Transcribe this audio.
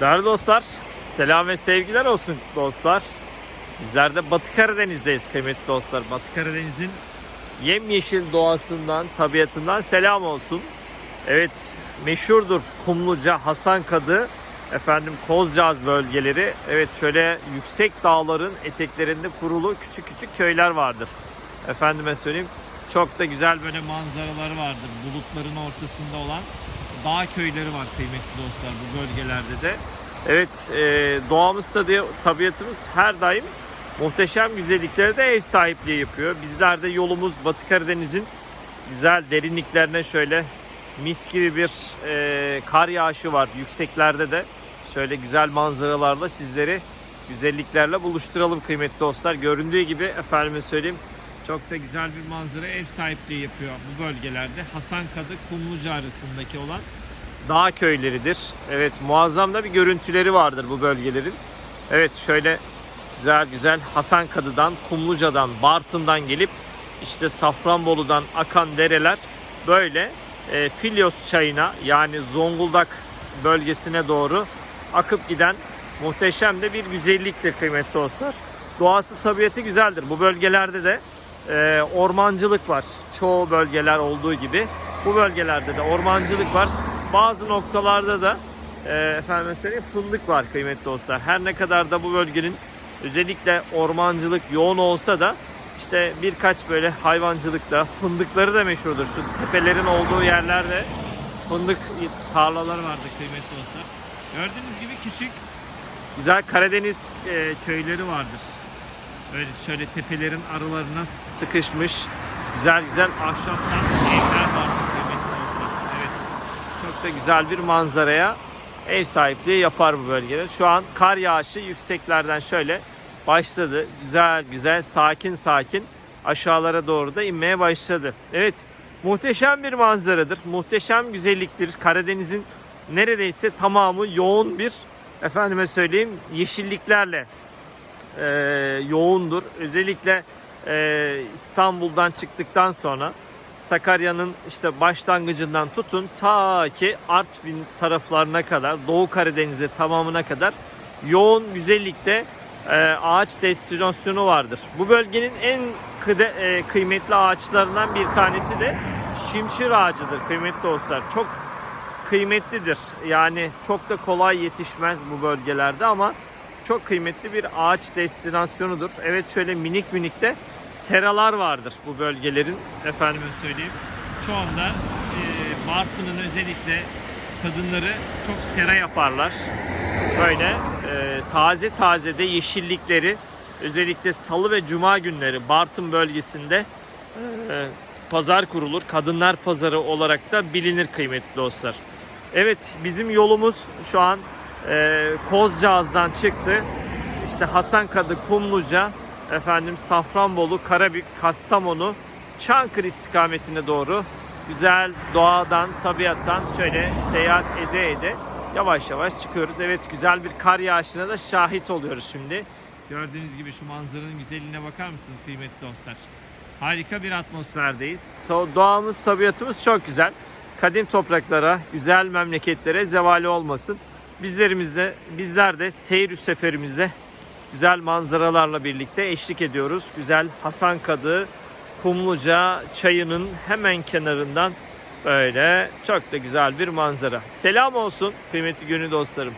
Değerli dostlar, selam ve sevgiler olsun dostlar. Bizler de Batı Karadeniz'deyiz kıymetli dostlar. Batı Karadeniz'in yemyeşil doğasından, tabiatından selam olsun. Evet, meşhurdur Kumluca, Hasan Kadı, efendim Kozcağız bölgeleri. Evet, şöyle yüksek dağların eteklerinde kurulu küçük küçük köyler vardır. Efendime söyleyeyim, çok da güzel böyle manzaraları vardır. Bulutların ortasında olan dağ köyleri var kıymetli dostlar bu bölgelerde de. Evet e, doğamız tabi, tabiatımız her daim muhteşem güzelliklere de ev sahipliği yapıyor. Bizler de yolumuz Batı Karadeniz'in güzel derinliklerine şöyle mis gibi bir e, kar yağışı var yükseklerde de. Şöyle güzel manzaralarla sizleri güzelliklerle buluşturalım kıymetli dostlar. Göründüğü gibi efendime söyleyeyim çok da güzel bir manzara ev sahipliği yapıyor bu bölgelerde. Hasankadı Kumluca arasındaki olan dağ köyleridir. Evet muazzam da bir görüntüleri vardır bu bölgelerin. Evet şöyle güzel güzel Hasankadı'dan, Kumluca'dan, Bartın'dan gelip işte Safranbolu'dan akan dereler böyle e, Filyos çayına yani Zonguldak bölgesine doğru akıp giden muhteşem de bir güzelliktir kıymetli dostlar. Doğası tabiatı güzeldir. Bu bölgelerde de e, ormancılık var. Çoğu bölgeler olduğu gibi bu bölgelerde de ormancılık var. Bazı noktalarda da e, efendim söyleyeyim fındık var kıymetli dostlar. Her ne kadar da bu bölgenin özellikle ormancılık yoğun olsa da işte birkaç böyle hayvancılıkta fındıkları da meşhurdur. Şu tepelerin olduğu yerlerde fındık tarlaları vardı kıymetli dostlar. Gördüğünüz gibi küçük güzel Karadeniz e, köyleri vardır. Böyle şöyle tepelerin aralarına sıkışmış güzel güzel ahşaptan evler dostlar. Evet. Çok da güzel bir manzaraya ev sahipliği yapar bu bölgeler. Şu an kar yağışı yükseklerden şöyle başladı. Güzel güzel sakin sakin aşağılara doğru da inmeye başladı. Evet muhteşem bir manzaradır. Muhteşem güzelliktir. Karadeniz'in neredeyse tamamı yoğun bir efendime söyleyeyim yeşilliklerle e, yoğundur. Özellikle e, İstanbul'dan çıktıktan sonra Sakarya'nın işte başlangıcından tutun ta ki Artvin taraflarına kadar Doğu Karadeniz'e tamamına kadar yoğun güzellikte e, ağaç destinasyonu vardır. Bu bölgenin en kıde, e, kıymetli ağaçlarından bir tanesi de şimşir ağacıdır kıymetli dostlar. Çok kıymetlidir. Yani çok da kolay yetişmez bu bölgelerde ama çok kıymetli bir ağaç destinasyonudur. Evet şöyle minik minik de seralar vardır bu bölgelerin. Efendime söyleyeyim. Şu e, Bartın'ın özellikle kadınları çok sera yaparlar. Böyle e, taze taze de yeşillikleri özellikle salı ve cuma günleri Bartın bölgesinde e, pazar kurulur. Kadınlar pazarı olarak da bilinir kıymetli dostlar. Evet bizim yolumuz şu an e, Kozcağız'dan çıktı. İşte Hasankadı, Kumluca, efendim Safranbolu, Karabük, Kastamonu, Çankırı istikametine doğru güzel doğadan, tabiattan şöyle seyahat ede ede yavaş yavaş çıkıyoruz. Evet güzel bir kar yağışına da şahit oluyoruz şimdi. Gördüğünüz gibi şu manzaranın güzelliğine bakar mısınız kıymetli dostlar? Harika bir atmosferdeyiz. Doğamız, tabiatımız çok güzel. Kadim topraklara, güzel memleketlere zevali olmasın. Bizlerimizde, bizler de seyir seferimizde güzel manzaralarla birlikte eşlik ediyoruz. Güzel Hasan Kadı, Kumluca çayının hemen kenarından böyle çok da güzel bir manzara. Selam olsun kıymetli gönül dostlarım.